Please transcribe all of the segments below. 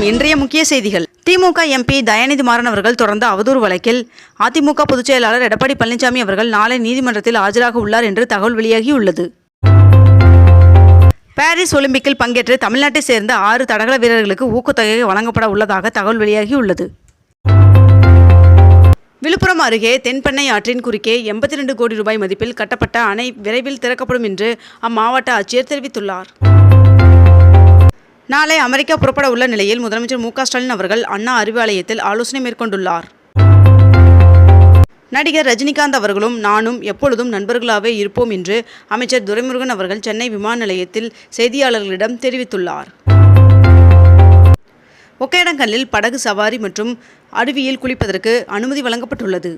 வணக்கம் இன்றைய முக்கிய செய்திகள். திமுக எம்பி தயாநிதி மாறன் அவர்கள் தொடர்ந்த அவதூறு வழக்கில் அதிமுக பொதுச் செயலாளர் எடப்பாடி பழனிசாமி அவர்கள் நாளை நீதிமன்றத்தில் ஆஜராக உள்ளார் என்று தகவல் வெளியாகியுள்ளது. பாரிஸ் ஒலிம்பிக்கில் பங்கேற்று தமிழ்நாட்டை சேர்ந்த ஆறு தடகள வீரர்களுக்கு ஊக்கத்தொகை வழங்கப்பட உள்ளதாக தகவல் வெளியாகியுள்ளது. விழுப்புரம் அருகே தென்பெண்ணை ஆற்றின் குறுக்கே எண்பத்தி ரெண்டு கோடி ரூபாய் மதிப்பில் கட்டப்பட்ட அணை விரைவில் திறக்கப்படும் என்று அம்மாவட்ட ஆட்சியர் தெரிவித்துள்ளார். நாளை அமெரிக்கா புறப்பட உள்ள நிலையில் முதலமைச்சர் மு ஸ்டாலின் அவர்கள் அண்ணா அறிவாலயத்தில் ஆலோசனை மேற்கொண்டுள்ளார். நடிகர் ரஜினிகாந்த் அவர்களும் நானும் எப்பொழுதும் நண்பர்களாகவே இருப்போம் என்று அமைச்சர் துரைமுருகன் அவர்கள் சென்னை விமான நிலையத்தில் செய்தியாளர்களிடம் தெரிவித்துள்ளார். ஒக்கேடங்கல்லில் படகு சவாரி மற்றும் அருவியில் குளிப்பதற்கு அனுமதி வழங்கப்பட்டுள்ளது.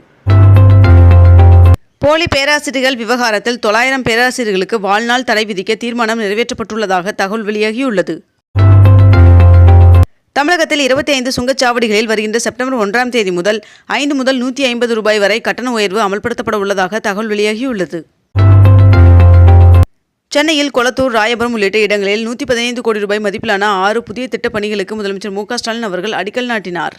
போலி பேராசிரியர்கள் விவகாரத்தில் தொள்ளாயிரம் பேராசிரியர்களுக்கு வாழ்நாள் தடை விதிக்க தீர்மானம் நிறைவேற்றப்பட்டுள்ளதாக தகவல் வெளியாகியுள்ளது. தமிழகத்தில் இருபத்தி ஐந்து சுங்கச்சாவடிகளில் வருகின்ற செப்டம்பர் ஒன்றாம் தேதி முதல் ஐந்து முதல் நூற்றி ஐம்பது ரூபாய் வரை கட்டண உயர்வு அமல்படுத்தப்பட உள்ளதாக தகவல் வெளியாகியுள்ளது. சென்னையில் கொளத்தூர் ராயபுரம் உள்ளிட்ட இடங்களில் நூற்றி பதினைந்து கோடி ரூபாய் மதிப்பிலான ஆறு புதிய திட்டப் பணிகளுக்கு முதலமைச்சர் மு ஸ்டாலின் அவர்கள் அடிக்கல் நாட்டினார்.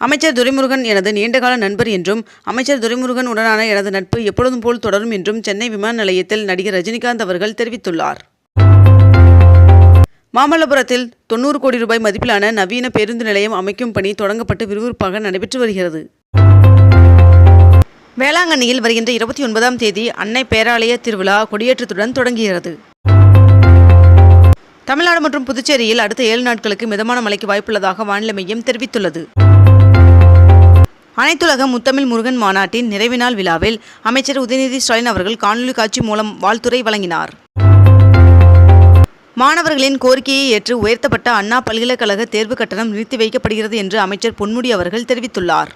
அமைச்சர் துரைமுருகன் எனது நீண்டகால நண்பர் என்றும் அமைச்சர் துரைமுருகன் உடனான எனது நட்பு எப்பொழுதும் போல் தொடரும் என்றும் சென்னை விமான நிலையத்தில் நடிகர் ரஜினிகாந்த் அவர்கள் தெரிவித்துள்ளார். மாமல்லபுரத்தில் தொண்ணூறு கோடி ரூபாய் மதிப்பிலான நவீன பேருந்து நிலையம் அமைக்கும் பணி தொடங்கப்பட்டு விறுவிறுப்பாக நடைபெற்று வருகிறது. வேளாங்கண்ணியில் வருகின்ற இருபத்தி ஒன்பதாம் தேதி அன்னை பேராலய திருவிழா கொடியேற்றத்துடன் தொடங்குகிறது. தமிழ்நாடு மற்றும் புதுச்சேரியில் அடுத்த ஏழு நாட்களுக்கு மிதமான மழைக்கு வாய்ப்புள்ளதாக வானிலை மையம் தெரிவித்துள்ளது. அனைத்துலக முத்தமிழ் முருகன் மாநாட்டின் நிறைவு நாள் விழாவில் அமைச்சர் உதயநிதி ஸ்டாலின் அவர்கள் காணொலி காட்சி மூலம் வாழ்த்துறை வழங்கினார். மாணவர்களின் கோரிக்கையை ஏற்று உயர்த்தப்பட்ட அண்ணா பல்கலைக்கழக தேர்வு கட்டணம் நிறுத்தி வைக்கப்படுகிறது என்று அமைச்சர் பொன்முடி அவர்கள் தெரிவித்துள்ளார்.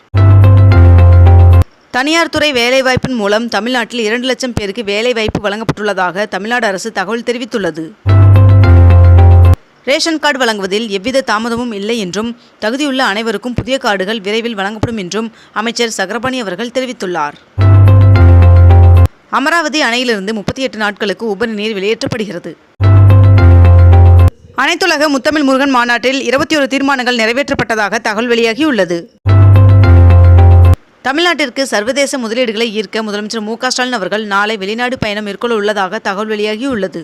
தனியார் துறை வேலைவாய்ப்பின் மூலம் தமிழ்நாட்டில் இரண்டு லட்சம் பேருக்கு வேலைவாய்ப்பு வழங்கப்பட்டுள்ளதாக தமிழ்நாடு அரசு தகவல் தெரிவித்துள்ளது. ரேஷன் கார்டு வழங்குவதில் எவ்வித தாமதமும் இல்லை என்றும் தகுதியுள்ள அனைவருக்கும் புதிய கார்டுகள் விரைவில் வழங்கப்படும் என்றும் அமைச்சர் சக்கரபாணி அவர்கள் தெரிவித்துள்ளார். அமராவதி அணையிலிருந்து முப்பத்தி எட்டு நாட்களுக்கு உபரி நீர் வெளியேற்றப்படுகிறது. அனைத்துலக முத்தமிழ் முருகன் மாநாட்டில் இருபத்தி ஒரு தீர்மானங்கள் நிறைவேற்றப்பட்டதாக தகவல் வெளியாகியுள்ளது. தமிழ்நாட்டிற்கு சர்வதேச முதலீடுகளை ஈர்க்க முதலமைச்சர் மு ஸ்டாலின் அவர்கள் நாளை வெளிநாடு பயணம் மேற்கொள்ள உள்ளதாக தகவல் வெளியாகியுள்ளது.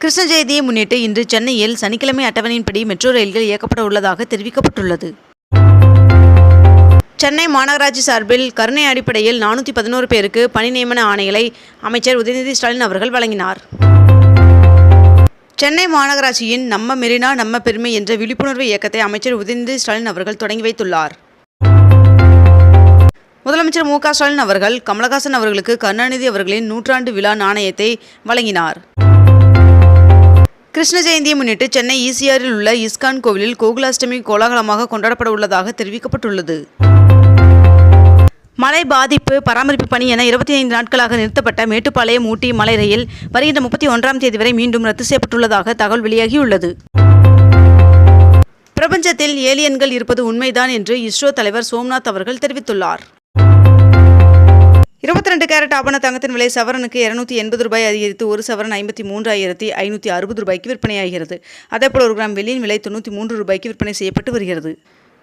கிருஷ்ண ஜெயந்தியை முன்னிட்டு இன்று சென்னையில் சனிக்கிழமை அட்டவணையின்படி மெட்ரோ ரயில்கள் இயக்கப்பட உள்ளதாக தெரிவிக்கப்பட்டுள்ளது. சென்னை மாநகராட்சி சார்பில் கருணை அடிப்படையில் நானூற்றி பதினோரு பேருக்கு பணி நியமன ஆணைகளை அமைச்சர் உதயநிதி ஸ்டாலின் அவர்கள் வழங்கினார். சென்னை மாநகராட்சியின் நம்ம மெரினா நம்ம பெருமை என்ற விழிப்புணர்வு இயக்கத்தை அமைச்சர் உதயநிதி ஸ்டாலின் அவர்கள் தொடங்கி வைத்துள்ளார். முதலமைச்சர் மு க ஸ்டாலின் அவர்கள் கமலஹாசன் அவர்களுக்கு கருணாநிதி அவர்களின் நூற்றாண்டு விழா நாணயத்தை வழங்கினார். கிருஷ்ண ஜெயந்தியை முன்னிட்டு சென்னை ஈசிஆரில் உள்ள இஸ்கான் கோவிலில் கோகுலாஷ்டமி கோலாகலமாக கொண்டாடப்பட உள்ளதாக தெரிவிக்கப்பட்டுள்ளது. மழை பாதிப்பு பராமரிப்பு பணி என இருபத்தி ஐந்து நாட்களாக நிறுத்தப்பட்ட மேட்டுப்பாளையம் ஊட்டி மலை ரயில் வருகின்ற முப்பத்தி ஒன்றாம் தேதி வரை மீண்டும் ரத்து செய்யப்பட்டுள்ளதாக தகவல் வெளியாகியுள்ளது. பிரபஞ்சத்தில் ஏலியன்கள் இருப்பது உண்மைதான் என்று இஸ்ரோ தலைவர் சோம்நாத் அவர்கள் தெரிவித்துள்ளார். இருபத்தி ரெண்டு கேரட் ஆபண தங்கத்தின் விலை சவரனுக்கு இருநூத்தி எண்பது ரூபாய் அதிகரித்து ஒரு சவரன் ஐம்பத்தி மூன்றாயிரத்தி ஐநூற்றி அறுபது ரூபாய்க்கு விற்பனையாகிறது. அதேபோல் ஒரு கிராம் வெள்ளியின் விலை தொண்ணூற்றி மூன்று ரூபாய்க்கு விற்பனை செய்யப்பட்டு வருகிறது.